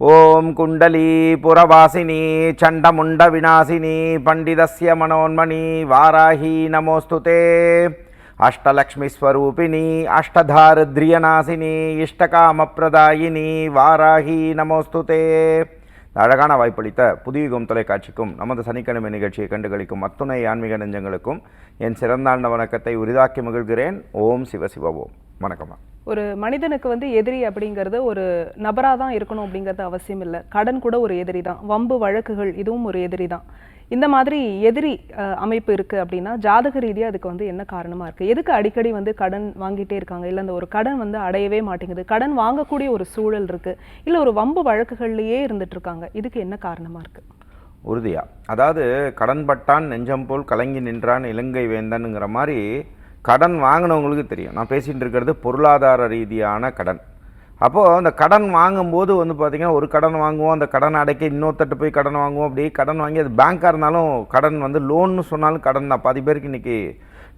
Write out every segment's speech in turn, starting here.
ஓம் குண்டலி புரவாசினி சண்டமுண்ட விநாசினி பண்டிதஸ்ய மனோன்மணி வாராஹி நமோஸ்துதே அஷ்டலக்ஷ்மி ஸ்வரூபிணி அஷ்டதாரித்ரியநாசினி இஷ்டகாமப்பிரதாயினி வாராகி நமோஸ்துதே அழகான வாய்ப்பளித்த புதியுகம் தொலைக்காட்சிக்கும் நமது சனிக்கிழமை நிகழ்ச்சியை கண்டுகளிக்கும் அத்துணை ஆன்மீக நெஞ்சங்களுக்கும் என் சிறந்தாண்ட வணக்கத்தை உரிதாக்கி மகிழ்கிறேன். ஓம் சிவசிவ ஓம். வணக்கம்மா ஒரு மனிதனுக்கு வந்து எதிரி அப்படிங்கிறது ஒரு நபராக தான் இருக்கணும் அப்படிங்கிறது அவசியம் இல்லை. கடன் கூட ஒரு எதிரி தான். வம்பு வழக்குகள் இதுவும் ஒரு எதிரி தான். இந்த மாதிரி எதிரி அமைப்பு இருக்குது அப்படின்னா ஜாதக ரீதியாக அதுக்கு வந்து என்ன காரணமாக இருக்குது எதுக்கு அடிக்கடி வந்து கடன் வாங்கிட்டே இருக்காங்க? இல்லை அந்த ஒரு கடன் வந்து அடையவே மாட்டேங்குது. கடன் வாங்கக்கூடிய ஒரு சூழல் இருக்குது இல்லை ஒரு வம்பு வழக்குகள்லையே இருந்துகிட்ருக்காங்க இதுக்கு என்ன காரணமாக இருக்குது உறுதியாக அதாவது கடன்பட்டான் நெஞ்சம் போல் கலங்கி நின்றான் இலங்கை வேந்தனுங்கிற மாதிரி கடன் வாங்கினவங்களுக்கு தெரியும். நான் பேசிகிட்டு இருக்கிறது பொருளாதார ரீதியான கடன். அப்போது அந்த கடன் வாங்கும்போது வந்து பார்த்திங்கன்னா ஒரு கடன் வாங்குவோம் அந்த கடன் அடைக்க இன்னொருத்தட்டு போய் கடன் வாங்குவோம் அப்படியே கடன் வாங்கி அது பேங்க்காக இருந்தாலும் கடன் வந்து லோன்னு சொன்னாலும் கடன் தான். பாதி பேருக்கு இன்றைக்கி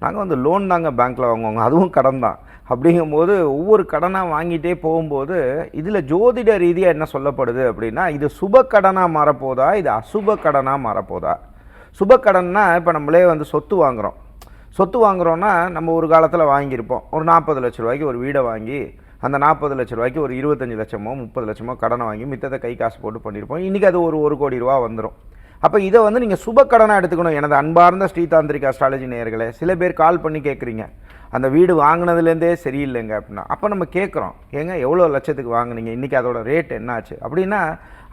நாங்கள் வந்து லோன் தாங்க பேங்க்கில் வாங்குவாங்க. அதுவும் கடன் தான். அப்படிங்கும்போது ஒவ்வொரு கடனாக வாங்கிட்டே போகும்போது இதில் ஜோதிட ரீதியாக என்ன சொல்லப்படுது அப்படின்னா இது சுப கடனாக மாறப்போதா இது அசுப கடனாக மாறப்போதா? சுப கடன்னா இப்போ நம்மளே வந்து சொத்து வாங்குகிறோம் சொத்து வாங்குறோன்னா நம்ம ஒரு காலத்தில் வாங்கியிருப்போம். ஒரு நாற்பது லட்ச ரூபாய்க்கு ஒரு வீடை வாங்கி அந்த நாற்பது லட்ச ரூபாய்க்கு ஒரு இருபத்தஞ்சி லட்சமோ முப்பது லட்சமோ கடனை வாங்கி மித்தத்தை கை காசு போட்டு பண்ணியிருப்போம். இன்றைக்கி அது ஒரு ஒரு கோடி ரூபா வந்துடும் அப்போ இதை வந்து நீங்கள் சுப கடனாக எடுத்துக்கணும். எனது அன்பார்ந்த ஸ்ரீதாந்திரிக் அஸ்ட்ராலஜி நேயர்களே சில பேர் கால் பண்ணி கேட்குறீங்க அந்த வீடு வாங்கினதுலேருந்தே சரியில்லைங்க அப்படின்னா அப்போ நம்ம கேட்குறோம் ஏங்க எவ்வளோ லட்சத்துக்கு வாங்குனீங்க? இன்றைக்கி அதோட ரேட் என்னாச்சு? அப்படின்னா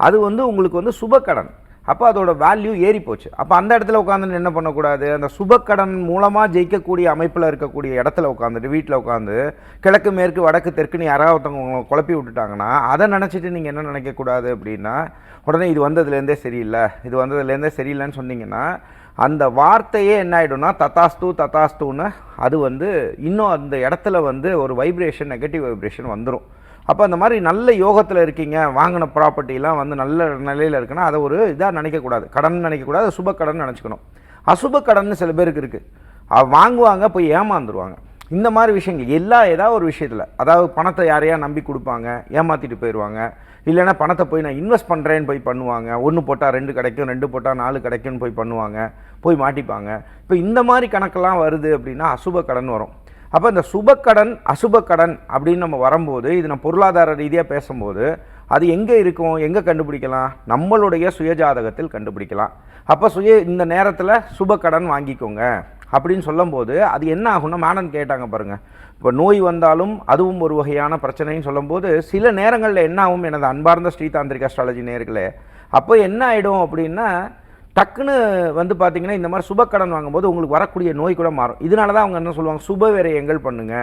அது வந்து உங்களுக்கு வந்து சுப கடன். அப்போ அதோட வேல்யூ ஏறி போச்சு. அப்போ அந்த இடத்துல உட்காந்துட்டு என்ன பண்ணக்கூடாது? அந்த சுபக்கடன் மூலமாக ஜெயிக்கக்கூடிய அமைப்பில் இருக்கக்கூடிய இடத்துல உட்காந்துட்டு வீட்டில் உட்காந்து கிழக்கு மேற்கு வடக்கு தெற்குன்னு யாராவது ஒருத்தவங்க உங்களை குழப்பி விட்டுட்டாங்கன்னா அதை நினச்சிட்டு நீங்கள் என்ன நினைக்கக்கூடாது அப்படின்னா உடனே இது வந்ததுலேருந்தே சரியில்லை. இது வந்ததுலேருந்தே சரியில்லைன்னு சொன்னீங்கன்னா அந்த வார்த்தையே என்ன ஆகிடும்னா தத்தாஸ்து தத்தாஸ்துன்னு அது வந்து இன்னும் அந்த இடத்துல வந்து ஒரு வைப்ரேஷன் நெகட்டிவ் வைப்ரேஷன் வந்துடும் அப்போ அந்த மாதிரி நல்ல யோகத்தில் இருக்கீங்க வாங்கின ப்ராப்பர்ட்டிலாம் வந்து நல்ல நிலையில் இருக்குன்னா அதை ஒரு இதாக நினைக்கக்கூடாது கடன் நினைக்கக்கூடாது சுப கடன் நினச்சிக்கணும். அசுப கடன் சில பேருக்கு இருக்குது வாங்குவாங்க போய் ஏமாந்துருவாங்க. இந்த மாதிரி விஷயங்கள் எல்லா ஏதாவது ஒரு விஷயத்தில் அதாவது பணத்தை யாரையா நம்பி கொடுப்பாங்க ஏமாற்றிட்டு போயிடுவாங்க இல்லைன்னா பணத்தை போய் நான் இன்வெஸ்ட் பண்ணுறேன்னு போய் பண்ணுவாங்க ஒன்று போட்டால் ரெண்டு கிடைக்கும் ரெண்டு போட்டால் நாலு கிடைக்கும்னு போய் பண்ணுவாங்க போய் மாட்டிப்பாங்க. இப்போ இந்த மாதிரி கணக்கெல்லாம் வருது அப்படின்னா அசுப கடன் வரும். அப்போ இந்த சுபக்கடன் அசுபக்கடன் அப்படின்னு நம்ம வரும்போது இது நம்ம பொருளாதார ரீதியாக பேசும்போது அது எங்கே இருக்கும் எங்கே கண்டுபிடிக்கலாம்? நம்மளுடைய சுயஜாதகத்தில் கண்டுபிடிக்கலாம். அப்போ சுய இந்த நேரத்தில் சுபக்கடன் வாங்கிக்கோங்க அப்படின்னு சொல்லும்போது அது என்ன ஆகும்னா மேனன் கேட்டாங்க பாருங்கள் இப்போ நோய் வந்தாலும் அதுவும் ஒரு வகையான பிரச்சனைன்னு சொல்லும்போது சில நேரங்களில் என்ன ஆகும்? எனது அன்பார்ந்த ஸ்ரீதாந்திரிக் அஸ்ட்ராலஜி நேர்களே அப்போ என்ன ஆகிடும் அப்படின்னா டக்குன்னு வந்து பார்த்தீங்கன்னா இந்த மாதிரி சுபக்கடன் வாங்கும்போது உங்களுக்கு வரக்கூடிய நோய் கூட மாறும். இதனால தான் அவங்க என்ன சொல்லுவாங்க? சுப விரயங்கள் பண்ணுங்க.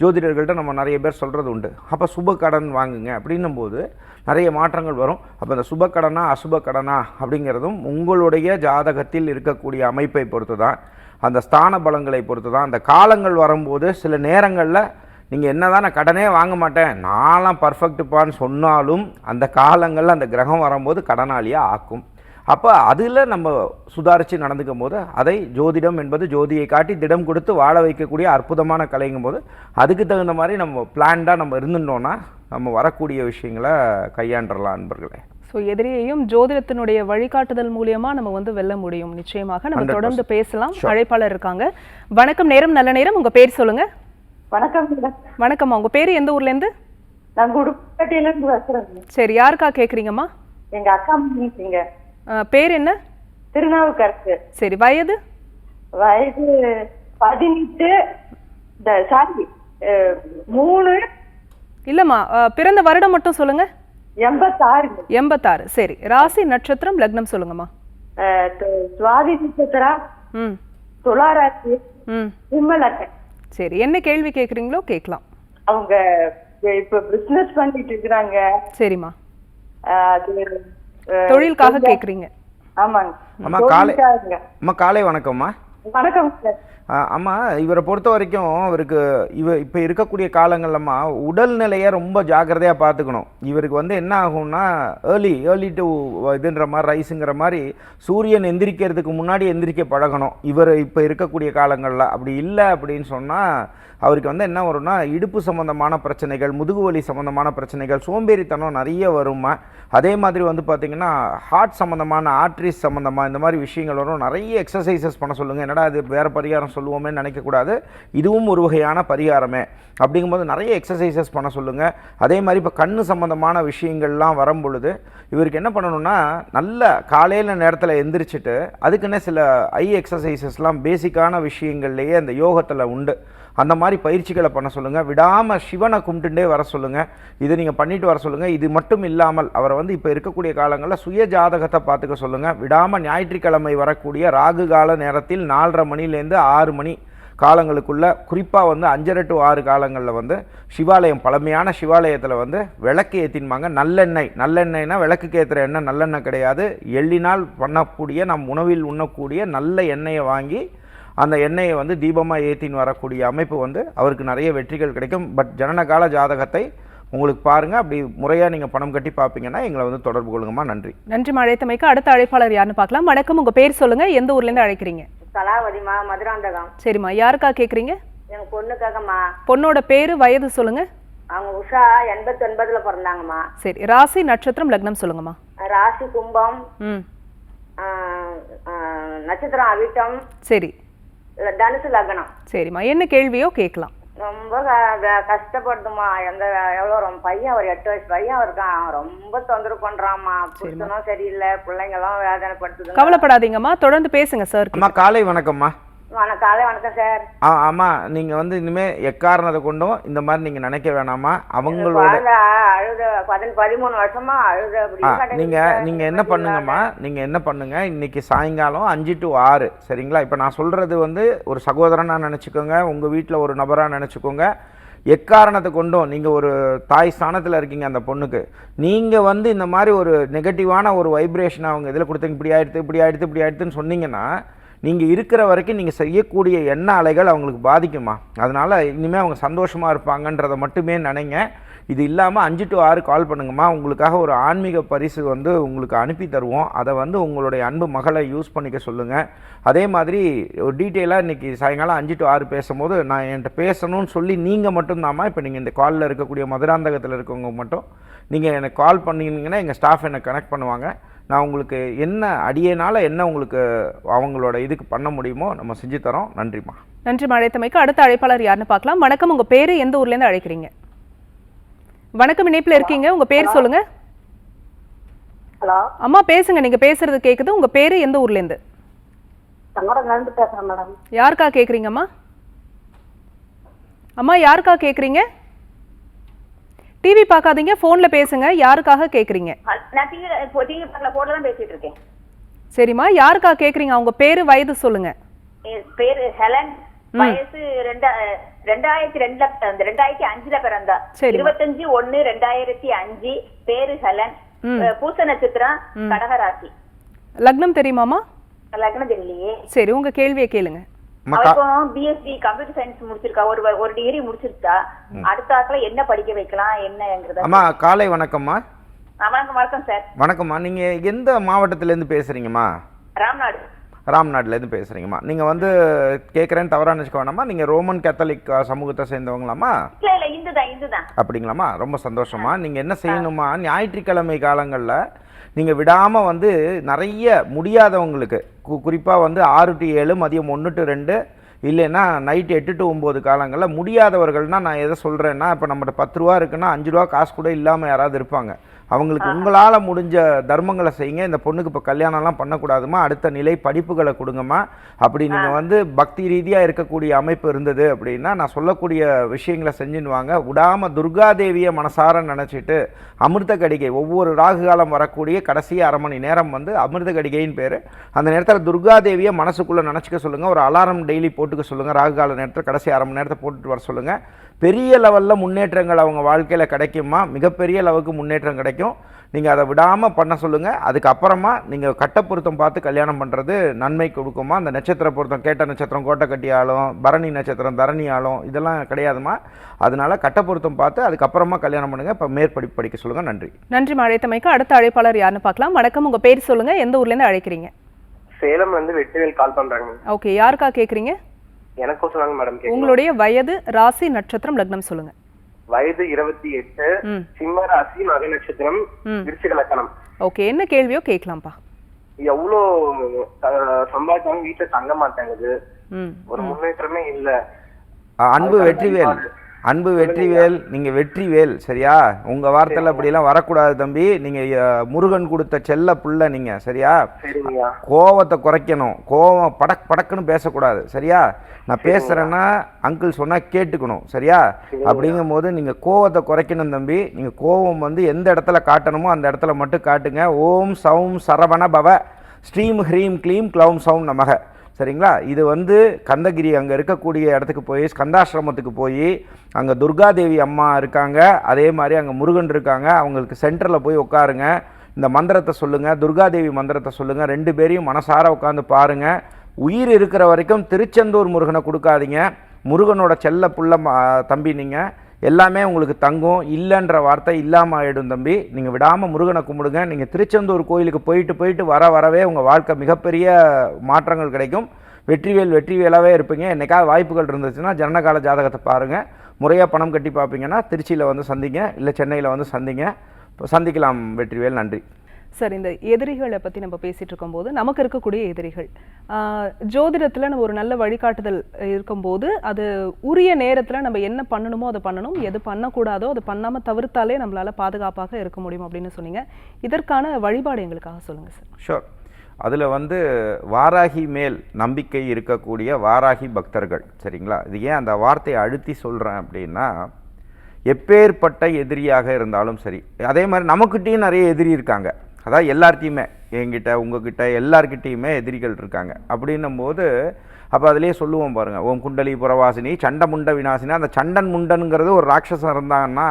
ஜோதிடர்கள்ட்ட நம்ம நிறைய பேர் சொல்கிறது உண்டு. அப்போ சுப கடன் வாங்குங்க அப்படின்னும் போது நிறைய மாற்றங்கள் வரும். அப்போ இந்த சுப கடனா அசுப கடனா அப்படிங்கிறதும் உங்களுடைய ஜாதகத்தில் இருக்கக்கூடிய அமைப்பை பொறுத்து தான் அந்த ஸ்தான பலங்களை பொறுத்து தான் அந்த காலங்கள் வரும்போது சில நேரங்களில் நீங்கள் என்ன நான் கடனே வாங்க மாட்டேன் நான்லாம் பர்ஃபெக்ட்டுப்பான்னு சொன்னாலும் அந்த காலங்களில் அந்த கிரகம் வரும்போது கடனாளியாக ஆக்கும். அப்போ அதில் நம்ம சுதாரித்து நடந்துக்கும் போது அதை ஜோதிடம் என்பது ஜோதியை காட்டி திடம் கொடுத்து வாழ வைக்கக்கூடிய அற்புதமான கலைங்கும் போது அதுக்கு தகுந்த மாதிரி நம்ம பிளான்டாக நம்ம இருந்துட்டோம்னா நம்ம வரக்கூடிய விஷயங்களை கையாண்டறலாம் அன்பர்களே ஸோ எதிரியையும் ஜோதிடத்தினுடைய வழிகாட்டுதல் மூலியமா நம்ம வந்து வெல்ல முடியும். நிச்சயமாக நம்ம 100% தொடர்ந்து பேசலாம். அழைப்பாளர் இருக்காங்க. வணக்கம் நேரம் நல்ல நேரம். உங்க பேர் சொல்லுங்க. வணக்கம் வணக்கம்மா. உங்க பேர் எந்த ஊர்ல இருந்து? நாங்க உடுப்பட்டியில இருந்து பேசுறோங்க சரி யாருக்கா கேக்குறீங்கம்மா? எங்க அக்கா பேர் என்ன? திருநாவுக்கரசு. சரி வயது? வயது பதினெட்டு சாரி மூணு. இல்லம்மா பிறந்த வருடம் மட்டும் சொல்லுங்க. எண்பத்தாறுங்க எண்பத்தாறு. சரி ராசி நட்சத்திரம் லக்னம் சொல்லுங்கம்மா. சுவாதி நட்சத்திரா ம். துளாராசி. ம். சிம்மலக்கன் சரி என்ன கேள்வி கேக்குறீங்களோ கேட்கலாம். அவங்க இப்ப பிசினஸ் பண்ணிட்டு இருக்கிறாங்க. சரிம்மா. அது தொழிலுக்காக கேக்குறீங்க. ஆமாங்க. அம்மா, காலை-. அம்மா காலை வணக்கம்மா. வணக்கம் சார். ஆமாம் அம்மா இவரை பொறுத்த வரைக்கும் இவருக்கு இவ இப்போ இருக்கக்கூடிய காலங்கள்லம்மா உடல்நிலையை ரொம்ப ஜாக்கிரதையாக பார்த்துக்கணும். இவருக்கு வந்து என்ன ஆகும்னா ஏர்லி ஏர்லி டு இதுன்ற மாதிரி ரைஸுங்கிற மாதிரி சூரியன் எந்திரிக்கிறதுக்கு முன்னாடி எந்திரிக்க பழகணும். இவர் இப்போ இருக்கக்கூடிய காலங்களில் அப்படி இல்லை அப்படின்னு சொன்னால் அவருக்கு வந்து என்ன வரும்னா இடுப்பு சம்மந்தமான பிரச்சனைகள் முதுகு வலி சம்மந்தமான பிரச்சனைகள் சோம்பேறித்தனம் நிறைய வருமா அதே மாதிரி வந்து பார்த்திங்கன்னா ஹார்ட் சம்மந்தமான ஆர்ட்ரிஸ் சம்மந்தமாக இந்த மாதிரி விஷயங்கள் வரும். நிறைய எக்ஸசைசஸ் பண்ண சொல்லுங்கள் என்னடா இது வேறு பரிகாரம் சொல்லுவோமே நினைக்கக்கூடாது. இதுவும் ஒரு வகையான பரிகாரமே. அப்படிங்கும்போது நிறைய எக்ஸசைசஸ் பண்ண சொல்லுங்கள் அதே மாதிரி இப்போ கண்ணு சம்மந்தமான விஷயங்கள்லாம் வரும் பொழுது இவருக்கு என்ன பண்ணணும்னா நல்ல காலையில் நேரத்தில் எந்திரிச்சிட்டு அதுக்குன்னே சில ஐ எக்ஸசைசஸ்லாம் பேசிக்கான விஷயங்கள்லேயே அந்த யோகத்தில் உண்டு. அந்த மாதிரி பயிற்சிகளை பண்ண சொல்லுங்கள் விடாமல் சிவனை கும்பிட்டுட்டே வர சொல்லுங்கள் இதை நீங்கள் பண்ணிட்டு வர சொல்லுங்கள் இது மட்டும் இல்லாமல் அவரை வந்து இப்போ இருக்கக்கூடிய காலங்களில் சுய ஜாதகத்தை பார்த்துக்க சொல்லுங்கள் விடாமல் ஞாயிற்றுக்கிழமை வரக்கூடிய ராகு கால நேரத்தில் நாலரை மணிலேருந்து ஆறு மணி காலங்களுக்குள்ளே குறிப்பாக வந்து அஞ்சரை டு ஆறு காலங்களில் வந்து சிவாலயம் பழமையான சிவாலயத்தில் வந்து விளக்கு ஏற்றின்பாங்க நல்லெண்ணெய் நல்லெண்ணெய்னா விளக்குக்கு ஏற்றுற எண்ணெய் நல்லெண்ணெய் கிடையாது. எள்ளினால் பண்ணக்கூடிய நம் உணவில் உண்ணக்கூடிய நல்ல எண்ணெயை வாங்கி அந்த எண்ணெயை வந்து தீபமாக ஏற்றின்னு வரக்கூடிய அமைப்பு வந்து அவருக்கு நிறைய வெற்றிகள் கிடைக்கும். பட் ஜனனகால ஜாதகத்தை உங்களுக்கு பாருங்கள் அப்படி முறையாக நீங்கள் பணம் கட்டி பார்ப்பீங்கன்னா எங்களை வந்து தொடர்பு கொள்ளுங்கம்மா. நன்றி. நன்றி அழைத்தமைக்கு அடுத்த அழைப்பாளர் யாருன்னு பார்க்கலாம். வணக்கம். உங்க பேர் சொல்லுங்க. எந்த ஊர்ல இருந்து அழைக்கிறீங்க? கலாவதிமா மதுராந்தகம். சரிம்மா. யாருக்கா கேக்குறீங்க? எங்க பொண்ணுக்காகம்மா. பொண்ணோட பேரு வயது சொல்லுங்க. அவங்க உஷா எண்பத்தி ஒன்பதுல பிறந்தாங்கம்மா. சரி. ராசி நட்சத்திரம் லக்னம் சொல்லுங்கம்மா. ராசி கும்பம். நட்சத்திரம் அவிட்டம். சரி. தனுசு லக்னம். சரிம்மா. என்ன கேள்வியோ கேட்கலாம். ரொம்ப கஷ்டப்படுதுமா எந்த எவ்வளோ ரொம்ப பையன் ஒரு எட்டு வயசு பையன் இருக்கான். ரொம்ப தொந்தரவு பண்றான்மா. புருஷனும் சரியில்லை பிள்ளைங்களும் வேதனைப்படுத்துதுங்க. கவலைப்படாதீங்கம்மா. தொடர்ந்து பேசுங்க சார் அம்மா காலை வணக்கம்மா. வணக்கம் காலை வணக்கம் சார் ஆ ஆமாம் நீங்கள் வந்து இனிமேல் எக்காரணத்தை கொண்டும் இந்த மாதிரி நீங்கள் நினைக்க வேணாமா? அவங்களோட அழுத பதிமூணு வருஷமா அழுத நீங்கள். நீங்கள் என்ன பண்ணுங்கம்மா? நீங்கள் என்ன பண்ணுங்க? இன்னைக்கு சாயங்காலம் அஞ்சு டு ஆறு சரிங்களா? இப்போ நான் சொல்கிறது வந்து ஒரு சகோதரனாக நினச்சிக்கோங்க உங்கள் வீட்டில் ஒரு நபராக நினச்சிக்கோங்க. எக்காரணத்தை கொண்டும் நீங்கள் ஒரு தாய் ஸ்தானத்தில் இருக்கீங்க அந்த பொண்ணுக்கு. நீங்கள் வந்து இந்த மாதிரி ஒரு நெகட்டிவான ஒரு வைப்ரேஷன் அவங்க இதில் கொடுத்தீங்க இப்படி ஆயிடுத்து இப்படி ஆயிடுத்து இப்படி ஆயிடுத்துன்னு சொன்னீங்கன்னா நீங்கள் இருக்கிற வரைக்கும் நீங்கள் செய்யக்கூடிய எண்ண அலைகள் அவங்களுக்கு பாதிக்குமா அதனால் இனிமேல் அவங்க சந்தோஷமாக இருப்பாங்கன்றதை மட்டுமே நினைங்க. இது இல்லாமல் அஞ்சு டு ஆறு கால் பண்ணுங்கம்மா. உங்களுக்காக ஒரு ஆன்மீக பரிசு வந்து உங்களுக்கு அனுப்பி தருவோம். அதை வந்து உங்களுடைய அன்பு மகளை யூஸ் பண்ணிக்க சொல்லுங்கள் அதே மாதிரி ஒரு டீட்டெயிலாக இன்றைக்கி சாயங்காலம் அஞ்சு டு ஆறு பேசும்போது நான் என்கிட்ட பேசணும்னு சொல்லி நீங்கள் மட்டும்தாம்மா இப்போ நீங்கள் இந்த காலில் இருக்கக்கூடிய மதுராந்தகத்தில் இருக்கவங்க மட்டும் நீங்கள் எனக்கு கால் பண்ணிங்கன்னா எங்கள் ஸ்டாஃப் என்னை கனெக்ட் பண்ணுவாங்க. நான் உங்களுக்கு என்ன அடியனால என்ன உங்களுக்கு அவங்களோட இதுக்கு பண்ண முடியுமோ நம்ம செஞ்சு தரோம். நன்றிம்மா. நன்றி அழைத்தமைக்கு அடுத்த அழைப்பாளர் யாருன்னு பார்க்கலாம். வணக்கம். உங்க பேரு எந்த ஊர்ல இருந்து அழைக்கிறீங்க? வணக்கம். இணைப்புல இருக்கீங்க. உங்க பேர் சொல்லுங்க. ஹலோ. அம்மா பேசுங்க. நீங்க பேசுறது கேக்குது. உங்க பேரு எந்த ஊர்ல இருந்து? யாருக்கா கேக்குறீங்கம்மா? அம்மா யாருக்கா கேக்குறீங்க? டிவி பார்க்காதீங்க போன்ல பேசுங்க யாருக்காக கேக்குறீங்க? நான் டிவி டிவி பார்க்கல போட்டு தான் பேசிட்டு இருக்கேன். சரிம்மா யாருக்கா கேக்குறீங்க? அவங்க பேரு வயது சொல்லுங்க. பேரு ஹெலன் வயசு ரெண்டா ரெண்டாயிரத்தி ரெண்டுல ரெண்டாயிரத்தி அஞ்சுல பிறந்தா. இருபத்தஞ்சு ஒண்ணு ரெண்டாயிரத்தி அஞ்சு பேரு ஹெலன். பூச நட்சத்திரம் கடகராசி. லக்னம் தெரியுமாமா லக்னம் தெரியலையே. சரி உங்க கேள்வியை கேளுங்க. அம்மா அவ கா இப்போ பிஎஸ்சி கம்ப்யூட்டர் சயின்ஸ் முடிச்சிருக்கா. ஒரு ஒரு டிகிரி முடிச்சிருக்கா அடுத்த ஆத்துல என்ன படிக்க வைக்கலாம் என்னங்கிறத அம்மா காலை வணக்கம்மா. வணக்கம் வணக்கம் சார். வணக்கம்மா. நீங்கள் எந்த மாவட்டத்துலேருந்து பேசுகிறீங்கம்மா ராம்நாடு. ராம்நாட்லேருந்து பேசுகிறீங்கம்மா நீங்கள் வந்து கேட்குறேன்னு தவறாக நினச்சிக்க வேணாமா நீங்கள் ரோமன் கேத்தலிக் சமூகத்தை சேர்ந்தவங்களாம்மா? அப்படிங்களாம்மா? ரொம்ப சந்தோஷமா நீங்கள் என்ன செய்யணுமா ஞாயிற்றுக்கிழமை காலங்களில் நீங்கள் விடாமல் வந்து நிறைய முடியாதவங்களுக்கு கு குறிப்பாக வந்து ஆறு டு ஏழு மதியம் ஒன்று டு ரெண்டு இல்லைன்னா நைட்டு எட்டு டு ஒம்பது காலங்களில் முடியாதவர்கள்னால் நான் எதை சொல்கிறேன்னா இப்போ நம்மகிட்ட பத்து ரூபா இருக்குன்னா அஞ்சு ரூபா காசு கூட இல்லாமல் யாராவது இருப்பாங்க. அவங்களுக்கு உங்களால் முடிஞ்ச தர்மங்களை செய்யுங்க. இந்த பொண்ணுக்கு இப்போ கல்யாணம்லாம் பண்ணக்கூடாதுமா? அடுத்த நிலை படிப்புகளை கொடுங்கம்மா. அப்படி நீங்கள் வந்து பக்தி ரீதியாக இருக்கக்கூடிய அமைப்பு இருந்தது அப்படின்னா நான் சொல்லக்கூடிய விஷயங்களை செஞ்சுன்னு வாங்க. விடாமல் துர்காதேவியை மனசார நினச்சிட்டு அமிர்த கடிகை ஒவ்வொரு ராகு காலம் வரக்கூடிய கடைசி அரை மணி நேரம் வந்து அமிர்த கடிகைன்னு பேர். அந்த நேரத்தில் துர்காதேவியை மனசுக்குள்ளே நினச்சிக்க சொல்லுங்கள் ஒரு அலாரம் டெய்லி போட்டுக்க சொல்லுங்கள் ராகு கால நேரத்தில் கடைசி அரை மணி நேரத்தை போட்டுட்டு வர சொல்லுங்கள் பெரிய லெவலில் முன்னேற்றங்கள் அவங்க வாழ்க்கையில் கிடைக்குமா? மிகப்பெரிய அளவுக்கு முன்னேற்றம் கிடைக்கும். நீங்கள் அதை விடாமல் பண்ண சொல்லுங்கள் அதுக்கப்புறமா நீங்கள் கட்ட பொருத்தம் பார்த்து கல்யாணம் பண்ணுறது நன்மை கொடுக்குமா? அந்த நட்சத்திர பொருத்தம் கேட்ட நட்சத்திரம் கோட்டை கட்டியாலும் பரணி நட்சத்திரம் தரணி ஆளும் இதெல்லாம் கிடையாதுமா? அதனால கட்ட பொருத்தம் பார்த்து அதுக்கப்புறமா கல்யாணம் பண்ணுங்கள் இப்போ மேற்படிப்பு படிக்க சொல்லுங்கள் நன்றி. நன்றி அழைத்தமைக்கு அடுத்த அழைப்பாளர் யாருன்னு பார்க்கலாம். வணக்கம். உங்க பேர் சொல்லுங்க. எந்த ஊர்ல இருந்து அழைக்கிறீங்க? சேலம் வந்து வெற்றிவேல் கால் பண்றாங்க ஓகே. யாருக்கா கேக்குறீங்க? எனக்கும் தாங்க மேடம் உங்களுடைய வயது ராசி நட்சத்திரம் லக்னம் சொல்லுங்க. வயது இருபத்தி எட்டு சிம்ம ராசி மக நட்சத்திரம். விருச்சிக லக்கணம். ஓகே என்ன கேள்வியோ கேட்கலாம்ப்பா. எவ்வளோ சம்பாதிச்சாலும் வீட்டுல தங்க மாட்டேங்குது ஒரு முன்னேற்றமே இல்ல. அன்பு வெற்றிவேல். அன்பு வெற்றிவேல் நீங்கள் வெற்றிவேல் சரியா? உங்கள் வார்த்தையில் அப்படிலாம் வரக்கூடாது தம்பி. நீங்கள் முருகன் கொடுத்த செல்ல புள்ள நீங்கள் சரியா? கோவத்தை குறைக்கணும். கோவம் படக் படக்குன்னு பேசக்கூடாது சரியா? நான் பேசுகிறேன்னா அங்கிள் சொன்னால் கேட்டுக்கணும் சரியா? அப்படிங்கும்போது நீங்கள் கோவத்தை குறைக்கணும் தம்பி. நீங்கள் கோவம் வந்து எந்த இடத்துல காட்டணுமோ அந்த இடத்துல மட்டும் காட்டுங்க. ஓம் சௌம் சரவண பவ. ஸ்ரீம் ஹ்ரீம் க்ளீம் க்ளௌம் சௌம் நமக. சரிங்களா? இது வந்து கந்தகிரி அங்கே இருக்கக்கூடிய இடத்துக்கு போய் ஸ்கந்தாசிரமத்துக்கு போய் அங்கே துர்காதேவி அம்மா இருக்காங்க. அதே மாதிரி அங்கே முருகன் இருக்காங்க. அவங்களுக்கு சென்டரில் போய் உட்காருங்க. இந்த மந்திரத்தை சொல்லுங்கள் துர்காதேவி மந்திரத்தை சொல்லுங்கள் ரெண்டு பேரையும் மனசார உட்காந்து பாருங்கள் உயிர் இருக்கிற வரைக்கும் திருச்செந்தூர் முருகனை கொடுக்காதீங்க. முருகனோட செல்ல புள்ள ம- தம்பி நீங்கள் எல்லாமே உங்களுக்கு தங்கும். இல்லைன்ற வார்த்தை இல்லாமல் ஆகிடும் தம்பி. நீங்கள் விடாமல் முருகனை கும்பிடுங்க. நீங்கள் திருச்செந்தூர் கோயிலுக்கு போயிட்டு போயிட்டு வர வரவே உங்கள் வாழ்க்கை மிகப்பெரிய மாற்றங்கள் கிடைக்கும். வெற்றிவேல் வெற்றிவேலாகவே இருப்பீங்க. என்னைக்காவது வாய்ப்புகள் இருந்துச்சுன்னா ஜனனகால ஜாதகத்தை பாருங்கள் முறையாக பணம் கட்டி பார்ப்பீங்கன்னா திருச்சியில் வந்து சந்திங்க. இல்லை சென்னையில் வந்து சந்திங்க. சந்திக்கலாம் வெற்றிவேல். நன்றி. சார் இந்த எதிரிகளை பற்றி நம்ம பேசிகிட்டு இருக்கும்போது நமக்கு இருக்கக்கூடிய எதிரிகள். ஜோதிடத்தில் நம்ம ஒரு நல்ல வழிகாட்டுதல் இருக்கும்போது அது உரிய நேரத்தில் நம்ம என்ன பண்ணணுமோ அதை பண்ணணும். எது பண்ணக்கூடாதோ அதை பண்ணாமல் தவிர்த்தாலே நம்மளால் பாதுகாப்பாக இருக்க முடியும் அப்படின்னு சொன்னீங்க. இதற்கான வழிபாடு எங்களுக்காக சொல்லுங்கள் சார். ஷோர் அதில் வந்து வாராகி மேல் நம்பிக்கை இருக்கக்கூடிய வாராகி பக்தர்கள் சரிங்களா? இது ஏன் அந்த வார்த்தையை அழுத்தி சொல்கிறேன் அப்படின்னா எப்பேற்பட்ட எதிரியாக இருந்தாலும் சரி. அதே மாதிரி நமக்கிட்டேயும் நிறைய எதிரி இருக்காங்க. அதாவது எல்லார்ட்டையுமே என்கிட்ட உங்ககிட்ட எல்லார்கிட்டேயுமே எதிரிகள் இருக்காங்க. அப்படின்னும் போது அப்போ அதிலே சொல்லுவோம் பாருங்கள் ஓம் குண்டலி புறவாசினி சண்ட முண்ட வினாசினி அந்த சண்டன் முண்டனுங்கிறது ஒரு ராட்சசம் இருந்தாங்கன்னா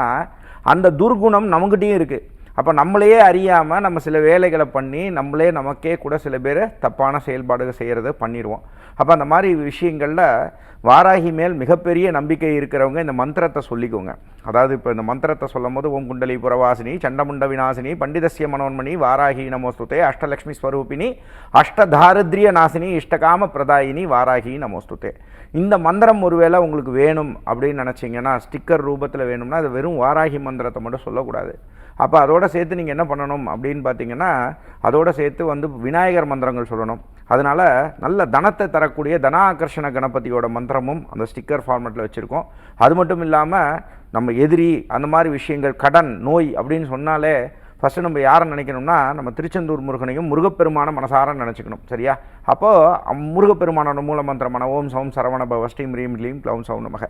அந்த துர்குணம் நம்மகிட்டேயும் இருக்குது அப்போ நம்மளையே அறியாமல் நம்ம சில வேலைகளை பண்ணி நம்மளே நமக்கே கூட சில பேர் தப்பான செயல்பாடுகள் செய்கிறத பண்ணிடுவோம் அப்போ அந்த மாதிரி விஷயங்களில் வாராகி மேல் மிகப்பெரிய நம்பிக்கை இருக்கிறவங்க இந்த மந்திரத்தை சொல்லிக்கோங்க. அதாவது இப்போ இந்த மந்திரத்தை சொல்லும் போது ஓம் குண்டலி புறவாசினி சண்டமுண்ட விநாசினி பண்டிதஸ்ய மனோன்மணி வாராகி நமோஸ்துதே அஷ்டலக்ஷ்மி ஸ்வரூபிணி அஷ்டதாரித்ரிய நாசினி இஷ்டகாம பிரதாயினி வாராகி நமோஸ்துதே. இந்த மந்திரம் ஒருவேளை உங்களுக்கு வேணும் அப்படின்னு நினச்சிங்கன்னா ஸ்டிக்கர் ரூபத்தில் வேணும்னா அது வெறும் வாராகி மந்திரத்தை மட்டும் சொல்லக்கூடாது. அப்போ அதோட சேர்த்து நீங்கள் என்ன பண்ணணும் அப்படின்னு பார்த்தீங்கன்னா அதோட சேர்த்து வந்து விநாயகர் மந்திரங்கள் சொல்லணும். அதனால் நல்ல தனத்தை தரக்கூடிய தனாகர்ஷண கணபதியோட மந்திரமும் அந்த ஸ்டிக்கர் ஃபார்மேட்டில் வச்சுருக்கோம். அது மட்டும் இல்லாமல் நம்ம எதிரி அந்த மாதிரி விஷயங்கள் கடன் நோய் அப்படின்னு சொன்னாலே ஃபஸ்ட்டு நம்ம யாரை நினைக்கணும்னா நம்ம திருச்செந்தூர் முருகனையும் முருகப்பெருமான மனசார நினச்சிக்கணும். சரியா? அப்போது முருகப்பெருமானோட மூல மந்திரமான ஓம் சௌம் சரவண பவ ஸ்ரீம் ரீம் லீம் க்ளௌம் சௌம் நமக.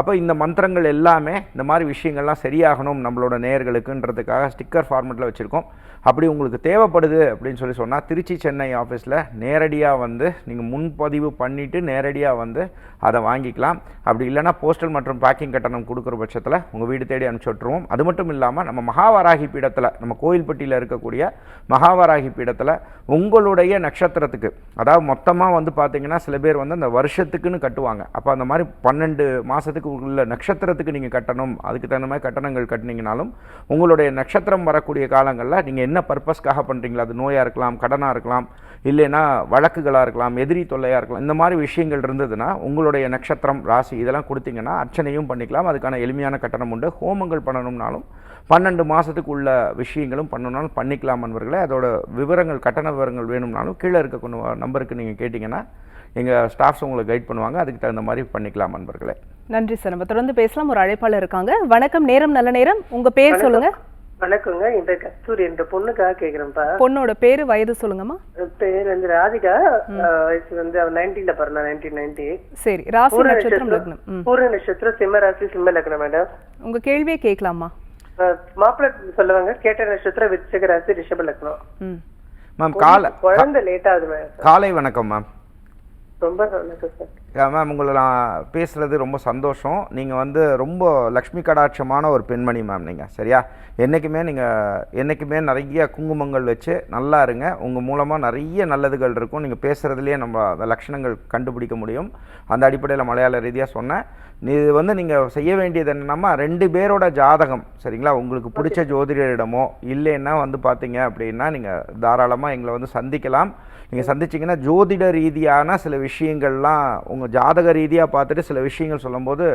அப்போ இந்த மந்திரங்கள் எல்லாமே இந்த மாதிரி விஷயங்கள்லாம் சரியாகணும் நம்மளோட நேயர்களுக்குன்றதுக்காக ஸ்டிக்கர் ஃபார்மெட்டில் வச்சுருக்கோம். அப்படி உங்களுக்கு தேவைப்படுது அப்படின்னு சொல்லி சொன்னால் திருச்சி சென்னை ஆஃபீஸில் நேரடியாக வந்து நீங்கள் முன்பதிவு பண்ணிவிட்டு நேரடியாக வந்து அதை வாங்கிக்கலாம். அப்படி இல்லைன்னா போஸ்டல் மற்றும் பேக்கிங் கட்டணம் கொடுக்குற பட்சத்தில் உங்கள் வீடு தேடி அனுப்பிச்சி விட்ருவோம் அது மட்டும் இல்லாமல் நம்ம மகாவாராகி பீடத்தில் நம்ம கோயில்பட்டியில் இருக்கக்கூடிய மகாவராகி பீடத்தில் உங்களுடைய நட்சத்திரத்துக்கு அதாவது மொத்தமாக வந்து பார்த்திங்கன்னா சில பேர் வந்து அந்த வருஷத்துக்குன்னு கட்டுவாங்க. அப்போ அந்த மாதிரி பன்னெண்டு மாதத்துக்கு உள்ள நட்சத்திரத்துக்கு நீங்கள் கட்டணும் அதுக்கு தகுந்த மாதிரி கட்டணங்கள் கட்டினீங்கனாலும் உங்களுடைய நட்சத்திரம் வரக்கூடிய காலங்களில் நீங்கள் என்ன பர்பஸ்க்காக பண்ணுறீங்களா அது நோயாக இருக்கலாம் கடனாக இருக்கலாம் இல்லைன்னா வழக்குகளாக இருக்கலாம் எதிரி தொல்லையாக இருக்கலாம் இந்த மாதிரி விஷயங்கள் இருந்ததுன்னா உங்களுடைய நட்சத்திரம் ராசி இதெல்லாம் கொடுத்தீங்கன்னா அர்ச்சனையும் பண்ணிக்கலாம். அதுக்கான எளிமையான கட்டணம் உண்டு. ஹோமங்கள் பண்ணணும்னாலும் பன்னெண்டு மாதத்துக்கு உள்ள விஷயங்களும் பண்ணணும்னாலும் பண்ணிக்கலாம் என்பவர்களே அதோட விவரங்கள் கட்டண விவரங்கள் வேணும்னாலும் கீழே இருக்க நம்பருக்கு நீங்கள் கேட்டிங்கன்னா எங்கள் ஸ்டாஃப்ஸ் உங்களை கைட் பண்ணுவாங்க. அதுக்கு தகுந்த மாதிரி பண்ணிக்கலாம் நண்பர்களே. நன்றி சார். நம்ம தொடர்ந்து பேசலாம். ஒரு அழைப்பாளர் இருக்காங்க. வணக்கம் நேரம் நல்ல நேரம். உங்க பேர் சொல்லுங்க. வணக்கங்க. இந்த கஸ்தூரி என்ற பொண்ணுக்காக கேக்குறேன்ப்பா. பொண்ணோட பேரு வயது சொல்லுங்கம்மா. பேர் வந்து ராதிகா. வயசு வந்து அவ நைன்டீன்ல பிறந்தா நைன்டீன் நைன்டி சரி. ராசி நட்சத்திரம் லக்னம். ம். பூர நட்சத்திரம் சிம்ம ராசி சிம்ம லக்னம் மேடம். உங்க கேள்வியே கேட்கலாமா மாப்பிள்ளை சொல்லுவாங்க. கேட்ட நட்சத்திரம் விருச்சிக ராசி ரிஷப லக்னம். ம். மேம் காலை குழந்தை லேட் ஆகுது மேடம். காலை வணக்கம் மேம் ரொம்ப சார். மேம் உங்களை நான் பேசுகிறது ரொம்ப சந்தோஷம். நீங்கள் வந்து ரொம்ப லக்ஷ்மி கடாட்சமான ஒரு பெண்மணி மேம் நீங்கள் சரியா? என்றைக்குமே நீங்கள் என்றைக்குமே நிறைய குங்குமங்கள் வச்சு நல்லா இருங்க. உங்கள் மூலமாக நிறைய நல்லதுகள் இருக்கும். நீங்கள் பேசுகிறதுலேயே நம்ம அந்த லட்சணங்கள் கண்டுபிடிக்க முடியும். அந்த அடிப்படையில் மலையாள ரீதியாக சொன்னேன். இது வந்து நீங்கள் செய்ய வேண்டியது என்னன்னா ரெண்டு பேரோட ஜாதகம் சரிங்களா? உங்களுக்கு பிடிச்ச ஜோதிடரிடமோ இல்லைன்னா வந்து பார்த்தீங்க அப்படின்னா நீங்கள் தாராளமாக எங்களை வந்து சந்திக்கலாம். நீங்கள் சந்திச்சிங்கன்னா ஜோதிட ரீதியான சில விஷயங்கள்லாம் உங்கள் ஜாதக ரீதியாக பார்த்துட்டு சில விஷயங்கள் சொல்லும்போது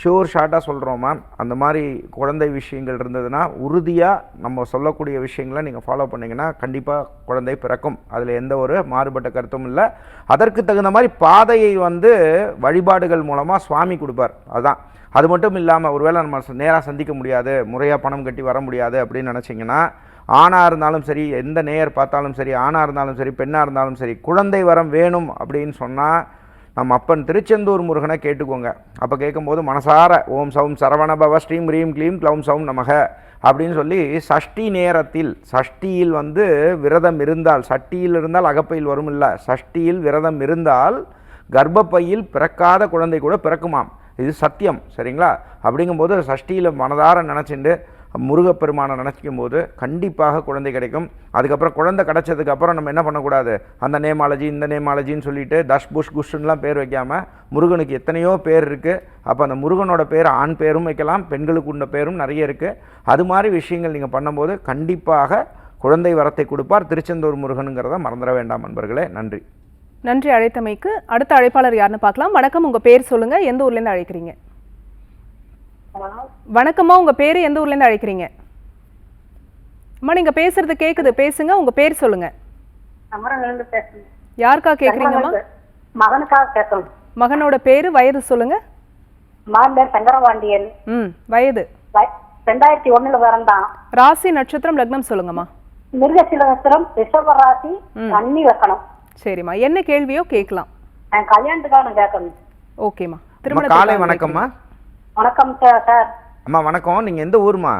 ஷூர் ஷார்ட்டாக சொல்கிறோம் மேம் அந்த மாதிரி குழந்தை விஷயங்கள் இருந்ததுன்னா உறுதியாக நம்ம சொல்லக்கூடிய விஷயங்களை நீங்கள் ஃபாலோ பண்ணிங்கன்னா கண்டிப்பாக குழந்தை பிறக்கும். அதில் எந்த ஒரு மாறுபட்ட கருத்தும் இல்லை. அதற்கு தகுந்த மாதிரி பாதையை வந்து வழிபாடுகள் மூலமாக சுவாமி கொடுப்பார். அதுதான் அது மட்டும் இல்லாமல் ஒருவேளை நம்ம நேராக சந்திக்க முடியாது முறையாக பணம் கட்டி வர முடியாது அப்படின்னு நினச்சிங்கன்னா ஆணாக இருந்தாலும் சரி எந்த நேயர் பார்த்தாலும் சரி ஆணாக இருந்தாலும் சரி பெண்ணாக இருந்தாலும் சரி குழந்தை வரம் வேணும் அப்படின்னு சொன்னால் நம்ம அப்பன் திருச்செந்தூர் முருகனை கேட்டுக்கோங்க. அப்போ கேட்கும்போது மனசார ஓம் சௌம் சரவணபவ ஸ்ரீம் ரீம் க்ளீம் க்ளௌம் சௌம் நமக அப்படின்னு சொல்லி சஷ்டி நேரத்தில் சஷ்டியில் வந்து விரதம் இருந்தால் சஷ்டியில் இருந்தால் அகப்பையில் வரும் இல்லை சஷ்டியில் விரதம் இருந்தால் கர்ப்பப்பையில் பிறக்காத குழந்தை கூட பிறக்குமாம். இது சத்தியம் சரிங்களா? அப்படிங்கும்போது சஷ்டியில் மனதார நினச்சிண்டு முருகப்பெருமானை நினச்சிக்கும் போது கண்டிப்பாக குழந்தை கிடைக்கும். அதுக்கப்புறம் குழந்தை கிடைச்சதுக்கு அப்புறம் நம்ம என்ன பண்ணக்கூடாது? அந்த நேமாலஜி இந்த நேமாலஜின்னு சொல்லிட்டு தஷ் புஷ் குஷ்ன்லாம் பேர் வைக்காமல் முருகனுக்கு எத்தனையோ பேர் இருக்குது அப்போ அந்த முருகனோட பேர் ஆண் பேரும் வைக்கலாம் பெண்களுக்கு உண்ட பேரும் நிறைய இருக்குது அது மாதிரி விஷயங்கள் நீங்கள் பண்ணும்போது கண்டிப்பாக குழந்தை வரத்தை கொடுப்பார் திருச்செந்தூர் முருகனுங்கிறத மறந்துட வேண்டாம் நண்பர்களே. நன்றி. நன்றி அழைத்தமைக்கு. அடுத்த அழைப்பாளர் யாருன்னு பார்க்கலாம். வணக்கம். உங்கள் பேர் சொல்லுங்கள் எந்த ஊர்லேருந்து அழைக்கிறீங்க? வணக்கம்மா உங்க பேரு எந்த ஊர்ல இருந்து அழைக்கிறீங்க? அம்மா நீங்க பேசுறது கேக்குது. பேசுங்க உங்க பேர் சொல்லுங்க. யாருக்கா கேக்குறீங்கம்மா? மகனுக்காக பேசணும். மகனோட பேரு வயது சொல்லுங்க. மகன் பேர் சங்கரபாண்டியன். ம் வயது. ரெண்டாயிரத்தி ஒண்ணுல பிறந்தான். ராசி நட்சத்திரம் லக்னம் சொல்லுங்கம்மா. மிருகசிலவஸ்திரம் ரிஷப ராசி கன்னி வைக்கணும் சரிம்மா என்ன கேள்வியோ கேட்கலாம் நான் கல்யாணத்துக்காக நான் கேட்கணும். ஓகேம்மா. திருமண காலை வணக்கம்மா. வணக்கம் சார் அம்மா வணக்கம். நீங்கள் எந்த ஊர்மா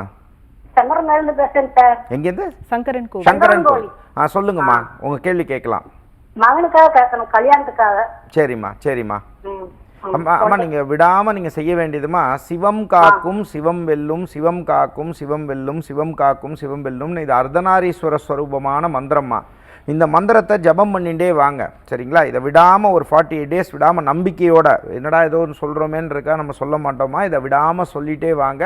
சங்கரங்கள்னு பேசுறேன் சார் எங்கேருந்து? சங்கரன் கோவில். சங்கரன் கோயில் ஆ சொல்லுங்கம்மா. உங்கள் கேள்வி கேட்கலாம். மகனுக்காக கேட்கணும் கல்யாணத்துக்காக. சரிம்மா சரிம்மா. அம்மா அம்மா நீங்கள் விடாமல் நீங்கள் செய்ய வேண்டியதுமா சிவம் காக்கும் சிவம் வெல்லும் சிவம் காக்கும் சிவம் வெல்லும் சிவம் காக்கும் சிவம் வெல்லும்னு இது அர்த்தநாரீஸ்வர ஸ்வரூபமான மந்திரம்மா. இந்த மந்திரத்தை ஜபம் பண்ணிகிட்டே வாங்க. சரிங்களா? இதை விடாமல் ஒரு ஃபார்ட்டி எயிட் டேஸ் விடாமல் நம்பிக்கையோட என்னடா ஏதோ ஒன்று சொல்கிறோமேன்னு இருக்கா நம்ம சொல்ல மாட்டோமா? இதை விடாமல் சொல்லிகிட்டே வாங்க.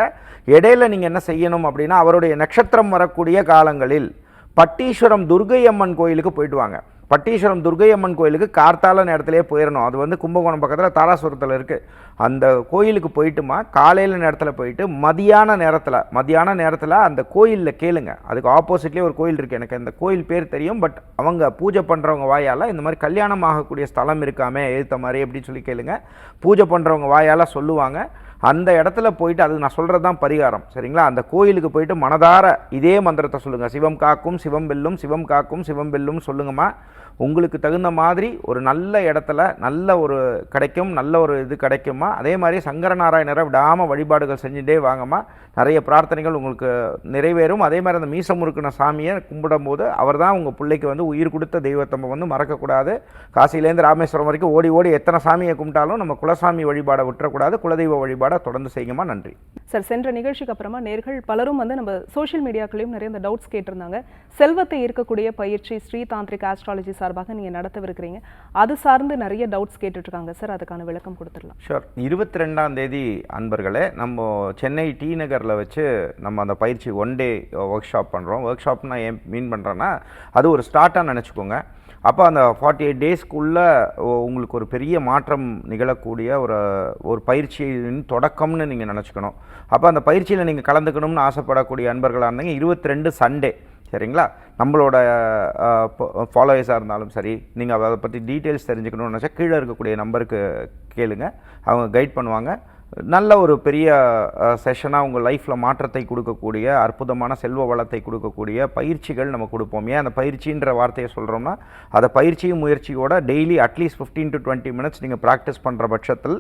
இடையில நீங்கள் என்ன செய்யணும் அப்படின்னா அவருடைய நட்சத்திரம் வரக்கூடிய காலங்களில் பட்டீஸ்வரம் துர்கை அம்மன் கோயிலுக்கு போயிட்டு வாங்க. பட்டீஸ்வரம் துர்கையம்மன் கோயிலுக்கு கார்த்தால நேரத்திலே போயிடணும் அது வந்து கும்பகோணம் பக்கத்தில் தாராசுரத்தில் இருக்குது அந்த கோயிலுக்கு போயிட்டுமா? காலையில் நேரத்தில் போயிட்டு மதியான நேரத்தில் மதியான நேரத்தில் அந்த கோயிலில் கேளுங்க. அதுக்கு ஆப்போசிட்லேயே ஒரு கோயில் இருக்குது எனக்கு அந்த கோயில் பேர் தெரியும் பட் அவங்க பூஜை பண்ணுறவங்க வாயால் இந்த மாதிரி கல்யாணம் ஆகக்கூடிய ஸ்தலம் இருக்காமே ஏற்ற மாதிரி அப்படின்னு சொல்லி கேளுங்க. பூஜை பண்ணுறவங்க வாயால் சொல்லுவாங்க. அந்த இடத்துல போயிட்டு அது நான் சொல்கிறது தான் பரிகாரம். சரிங்களா? அந்த கோயிலுக்கு போயிட்டு மனதார இதே மந்திரத்தை சொல்லுங்கள் சிவம் காக்கும் சிவம் வெல்லும் சிவம் காக்கும் சிவம் வெல்லும் சொல்லுங்கம்மா. உங்களுக்கு தகுந்த மாதிரி ஒரு நல்ல இடத்துல நல்ல ஒரு கிடைக்கும் நல்ல ஒரு இது கிடைக்குமா அதே மாதிரி சங்கரநாராயணரை விடாமல் வழிபாடுகள் செஞ்சுட்டே வாங்கம்மா. நிறைய பிரார்த்தனைகள் உங்களுக்கு நிறைவேறும். அதே மாதிரி அந்த மீச முறுக்கின சாமியை கும்பிடும்போது அவர் தான் உங்கள் பிள்ளைக்கு வந்து உயிர் கொடுத்த தெய்வத்தை வந்து மறக்கக்கூடாது. காசிலேருந்து ராமேஸ்வரம் வரைக்கும் ஓடி ஓடி எத்தனை சாமியை கும்பிட்டாலும் நம்ம குலசாமி வழிபாடை விட்டுறக்கூடாது. குலதெய்வ வழிபாடை தொடர்ந்து செய்யுமா நன்றி. சார் சென்ற நிகழ்ச்சிக்கு அப்புறமா நேர்கள் பலரும் வந்து நம்ம சோஷியல் மீடியாக்களையும் நிறைய இந்த டவுட்ஸ் கேட்டிருந்தாங்க. செல்வத்தை ஈர்க்கக்கூடிய பயிற்சி ஸ்ரீ தாந்திரிக் ஆஸ்ட்ராலஜி சார்பாக நீங்கள் நடத்தவிருக்கிறீங்க. அது சார்ந்து நிறைய டவுட்ஸ் கேட்டுட்ருக்காங்க. சார் அதுக்கான விளக்கம் கொடுத்துடலாம். ஷோர் இருபத்தி ரெண்டாம் தேதி அன்பர்களே நம்ம சென்னை டி நகரில் வச்சு நம்ம அந்த பயிற்சி ஒன் டே ஒர்க் ஷாப் பண்ணுறோம் ஒர்க் ஷாப்னா ஏன் மீன் பண்ணுறேன்னா அது ஒரு ஸ்டார்ட்டாக நினச்சிக்கோங்க. அப்போ அந்த ஃபார்ட்டி எயிட் டேஸ்க்குள்ளே உங்களுக்கு ஒரு பெரிய மாற்றம் நிகழக்கூடிய ஒரு ஒரு பயிற்சியின் தொடக்கம்னு நீங்கள் நினச்சிக்கணும். அப்போ அந்த பயிற்சியில் நீங்கள் கலந்துக்கணும்னு ஆசைப்படக்கூடிய அன்பர்களாக இருந்தீங்க இருபத்தி ரெண்டு சண்டே சரிங்களா? நம்மளோட ஃபாலோயர்ஸாக இருந்தாலும் சரி நீங்கள் அதை பற்றி டீட்டெயில்ஸ் தெரிஞ்சுக்கணும்னு நினச்சா கீழே இருக்கக்கூடிய நம்பருக்கு கேளுங்க. அவங்க கைட் பண்ணுவாங்க. நல்ல ஒரு பெரிய செஷனாக உங்கள் லைஃப்பில் மாற்றத்தை கொடுக்கக்கூடிய அற்புதமான செல்வ வளத்தை கொடுக்கக்கூடிய பயிற்சிகள் நம்ம கொடுப்போம். ஏன் அந்த பயிற்சின்ற வார்த்தையை சொல்கிறோம்னா அதை பயிற்சியும் முயற்சியோட daily at least fifteen to twenty minutes நீங்கள் ப்ராக்டிஸ் பண்ணுற பட்சத்தில்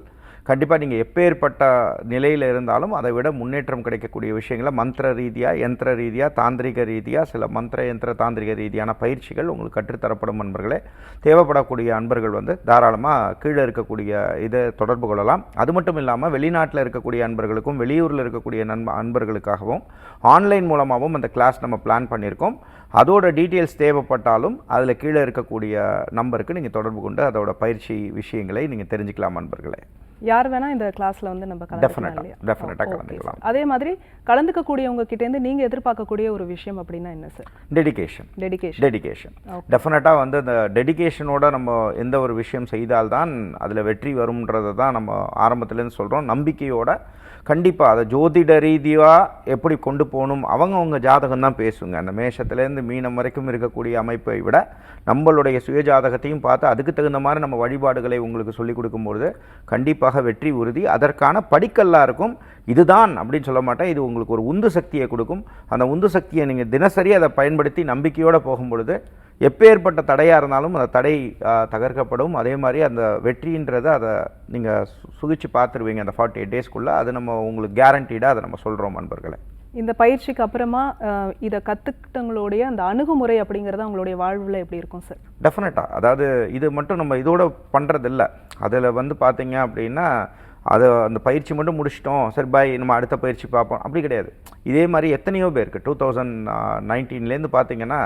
கண்டிப்பாக நீங்கள் எப்பேற்பட்ட நிலையில் இருந்தாலும் அதை விட முன்னேற்றம் கிடைக்கக்கூடிய விஷயங்களை மந்திர ரீதியாக யந்திர ரீதியாக தாந்திரிக ரீதியாக சில மந்திர யந்திர தாந்திரிக ரீதியான பயிற்சிகள் உங்களுக்கு கற்றுத்தரப்படும் நண்பர்களே. தேவைப்படக்கூடிய அன்பர்கள் வந்து தாராளமாக கீழே இருக்கக்கூடிய இதை தொடர்பு கொள்ளலாம். அது மட்டும் இல்லாமல் வெளிநாட்டில் இருக்கக்கூடிய அன்பர்களுக்கும் வெளியூரில் இருக்கக்கூடிய நண்ப அன்பர்களுக்காகவும் ஆன்லைன் மூலமாகவும் அந்த கிளாஸ் நம்ம பிளான் பண்ணியிருக்கோம். அதோட டீட்டெயில்ஸ் தேவைப்பட்டாலும் அதில் கீழே இருக்கக்கூடிய நம்பருக்கு நீங்கள் தொடர்பு கொண்டு அதோட பயிற்சி விஷயங்களை நீங்கள் தெரிஞ்சுக்கலாம் நண்பர்களே யார் வேணா இந்த கிளாஸ்ல வந்து நம்ம கலந்துக்கலாம் ஓ, okay கலந்துக்கலாம். அதே மாதிரி கலந்துக்கக்கூடியவங்க கிட்ட இருந்து நீங்க எதிர்பார்க்கக்கூடிய ஒரு விஷயம் அப்படின்னா என்ன சார் டெடிகேஷன் டெடிகேஷன் டெடிகேஷன் டெஃபினட்டாக வந்து அந்த டெடிகேஷனோட நம்ம எந்த ஒரு விஷயம் செய்தால்தான் அதில் வெற்றி வரும்ன்றதை தான் நம்ம ஆரம்பத்துலேருந்து சொல்கிறோம் நம்பிக்கையோட கண்டிப்பாக அதை ஜோதிட ரீதியாக எப்படி கொண்டு போகணும் அவங்கவுங்க ஜாதகம் தான் பேசுங்க. அந்த மேஷத்துலேருந்து மீனம் வரைக்கும் இருக்கக்கூடிய அமைப்பை விட நம்மளுடைய சுய ஜாதகத்தையும் பார்த்து அதுக்கு தகுந்த மாதிரி நம்ம வழிபாடுகளை உங்களுக்கு சொல்லிக் கொடுக்கும்பொழுது கண்டிப்பாக வெற்றி உறுதி. அதற்கான படிக்கல்லாக இருக்கும். இதுதான் அப்படின்னு சொல்ல மாட்டேன். இது உங்களுக்கு ஒரு உந்து சக்தியை கொடுக்கும். அந்த உந்து சக்தியை நீங்கள் தினசரி அதை பயன்படுத்தி நம்பிக்கையோடு போகும்பொழுது எப்பேற்பட்ட தடையாக இருந்தாலும் அந்த தடை தகர்க்கப்படும். அதே மாதிரி அந்த வெற்றின்றதை அதை நீங்கள் சுகிச்சு பார்த்துருவீங்க அந்த ஃபார்ட்டி எயிட் டேஸ்க்குள்ளே அது நம்ம உங்களுக்கு கேரண்டீடாக அதை நம்ம சொல்கிறோம் நண்பர்களே இந்த பயிற்சிக்கு அப்புறமா இதை கத்துக்கிட்டவங்களுடைய அந்த அணுகுமுறை அப்படிங்கறது அவங்களுடைய வாழ்வுல எப்படி இருக்கும் சார் டெஃபினட்டாக அதாவது இது மட்டும் நம்ம இதோட பண்ணுறதில்ல அதில் வந்து பார்த்தீங்க அப்படின்னா அதை அந்த பயிற்சி மட்டும் முடிச்சிட்டோம். சரி பாய் நம்ம அடுத்த பயிற்சி பார்ப்போம். அப்படி கிடையாது. இதே மாதிரி எத்தனையோ பேருக்கு டூ தௌசண்ட் நைன்டீன்லேருந்து பார்த்தீங்கன்னா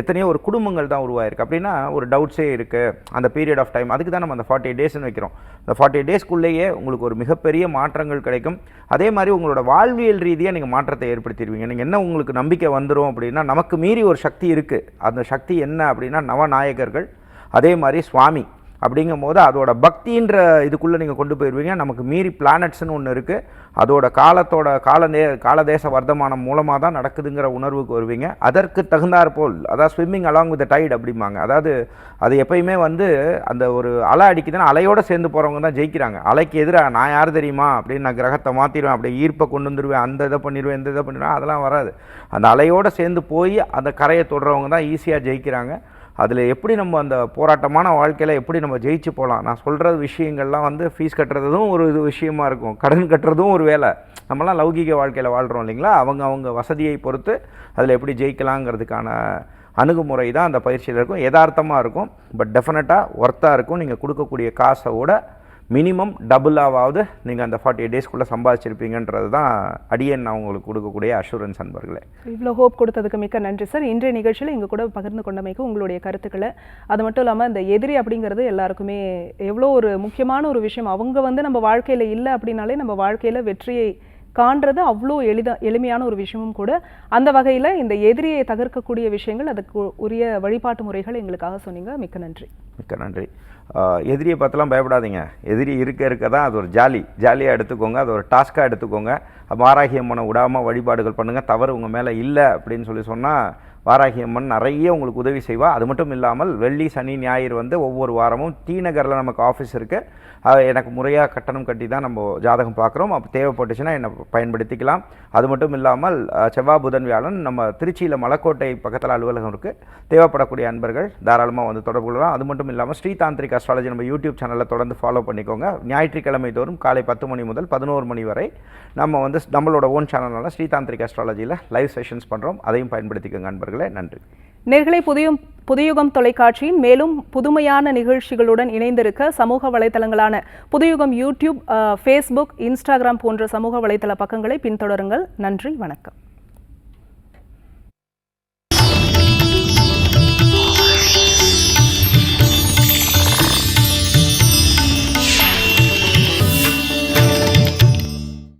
எத்தனையோ ஒரு குடும்பங்கள் தான் உருவாயிருக்கு. அப்படின்னா ஒரு டவுட்ஸே இருக்குது அந்த பீரியட் ஆஃப் டைம் அதுக்கு தான் நம்ம அந்த ஃபார்ட்டி டேஸ்னு வைக்கிறோம். அந்த ஃபார்ட்டி டேஸ்க்குள்ளேயே உங்களுக்கு ஒரு மிகப்பெரிய மாற்றங்கள் கிடைக்கும். அதே மாதிரி உங்களோட வாழ்வியல் ரீதியாக நீங்கள் மாற்றத்தை ஏற்படுத்திடுவீங்க நீங்கள் என்ன உங்களுக்கு நம்பிக்கை வந்துடும் அப்படின்னா நமக்கு மீறி ஒரு சக்தி இருக்குது அந்த சக்தி என்ன அப்படின்னா நவநாயகர்கள். அதே மாதிரி சுவாமி. அப்படிங்கும் போது அதோட பக்தின்ற இதுக்குள்ளே நீங்கள் கொண்டு போயிடுவீங்க நமக்கு மீறி பிளானட்ஸ்னு ஒன்று இருக்குது அதோட காலத்தோட காலநே காலதேச வர்த்தமானம் மூலமாக தான் நடக்குதுங்கிற உணர்வுக்கு வருவீங்க. அதற்கு தகுந்தாற் போல் அதாவது ஸ்விம்மிங் அலாங் வித் டைட் அப்படிம்பாங்க. அதாவது அது எப்பயுமே வந்து அந்த ஒரு அலை அடிக்குதுன்னா அலையோட சேர்ந்து போகிறவங்க தான் ஜெயிக்கிறாங்க. அலைக்கு எதிராக நான் யார் தெரியுமா? அப்படின்னு நான் கிரகத்தை மாற்றிடுவேன் அப்படியே ஈர்ப்பை கொண்டு வந்துடுவேன் அந்த இதை பண்ணிடுவேன் இந்த இதை பண்ணிடுவேன் அதெல்லாம் வராது. அந்த அலையோடு சேர்ந்து போய் அந்த கரையை தொடுறவங்க தான் ஈஸியாக ஜெயிக்கிறாங்க. அதில் எப்படி நம்ம அந்த போராட்டமான வாழ்க்கையில் எப்படி நம்ம ஜெயிச்சு போகலாம்? நான் சொல்கிற விஷயங்கள்லாம் வந்து ஃபீஸ் கட்டுறதும் ஒரு இது விஷயமா இருக்கும். கடன் கட்டுறதும் ஒரு வேலை. நம்மலாம் லௌகீக வாழ்க்கையில் வாழ்கிறோம் இல்லைங்களா? அவங்க அவங்க வசதியை பொறுத்து அதில் எப்படி ஜெயிக்கலாங்கிறதுக்கான அணுகுமுறை தான் அந்த பயிற்சியில் இருக்கும். யதார்த்தமாக இருக்கும். பட் டெஃபினட்டாக ஒர்த்தாக இருக்கும். நீங்கள் கொடுக்கக்கூடிய காசை விட மினிமம் டபுளாவது நீங்கள் அந்த ஃபார்ட்டி எயிட் டேஸ்க்குள்ளே சம்பாதிச்சிருப்பீங்கன்றது தான் அடியன் நான் உங்களுக்கு கொடுக்கக்கூடிய அஷூரன்ஸ் அன்பர்களே. இவ்வளோ ஹோப் கொடுத்ததுக்கு மிக்க நன்றி சார் இன்றைய நிகழ்ச்சியில் எங்கள் கூட பகிர்ந்து கொண்டமைக்கு உங்களுடைய கருத்துக்களை. அது மட்டும் இல்லாமல் இந்த எதிரி அப்படிங்கிறது எல்லாருக்குமே எவ்வளோ ஒரு முக்கியமான ஒரு விஷயம். அவங்க வந்து நம்ம வாழ்க்கையில் இல்லை அப்படின்னாலே நம்ம வாழ்க்கையில் வெற்றியை காண்றது அவ்வளோ எளிதா எளிமையான ஒரு விஷயமும் கூட. அந்த வகையில் இந்த எதிரியை தகர்க்கக்கூடிய விஷயங்கள் அதுக்கு உரிய வழிபாட்டு முறைகள் எங்களுக்காக சொன்னீங்க. மிக்க நன்றி. மிக்க நன்றி. எதிரியை பார்த்துலாம் பயப்படாதீங்க. எதிரி இருக்க இருக்க தான் அது ஒரு ஜாலி. ஜாலியாக எடுத்துக்கோங்க. அது ஒரு டாஸ்க்காக எடுத்துக்கோங்க. வாராகி அம்மனை விடாமல் வழிபாடுகள் பண்ணுங்கள் தவறு உங்கள் மேலே இல்லை அப்படின்னு சொல்லி சொன்னால் வாராகி அம்மன் நிறைய உங்களுக்கு உதவி செய்வா. அது மட்டும் இல்லாமல் வெள்ளி சனி ஞாயிறு வந்து ஒவ்வொரு வாரமும் டி நகரில் நமக்கு ஆஃபீஸ் இருக்குது எனக்கு முறையாக கட்டணம் கட்டி தான் நம்ம ஜாதகம் பார்க்குறோம். அப்போ தேவைப்பட்டுச்சுன்னா என்னை பயன்படுத்திக்கலாம். அது மட்டும் இல்லாமல் செவ்வாய் புதன் வியாழன் நம்ம திருச்சியில் மலக்கோட்டை பக்கத்தில் அலுவலகம் இருக்குது தேவைப்படக்கூடிய அன்பர்கள் தாராளமாக வந்து தொடர்பு கொள்ளலாம். அது மட்டும் இல்லாமல் ஸ்ரீதாந்திரிக் அஸ்ட்ராலஜி நம்ம யூடியூப் சேனலில் தொடர்ந்து ஃபாலோ பண்ணிக்கோங்க. ஞாயிற்றுக்கிழமை தோறும் காலை பத்து மணி முதல் பதினோரு மணி வரை நம்ம வந்து நம்மளோட ஓன் சேனலான ஸ்ரீதாந்திரிக் அஸ்ட்ராலஜியில் லைவ் செஷன்ஸ் பண்ணுறோம் அதையும் பயன்படுத்திக்கோங்க அன்பர்களே. நன்றி. நேர்களை புதிய புதுயுகம் தொலைக்காட்சியின் மேலும் புதுமையான நிகழ்ச்சிகளுடன் இணைந்திருக்க சமூக வலைத்தளங்களான புதுயுகம் யூடியூப் ஃபேஸ்புக் இன்ஸ்டாகிராம் போன்ற சமூக வலைத்தள பக்கங்களை பின்தொடருங்கள். நன்றி வணக்கம்.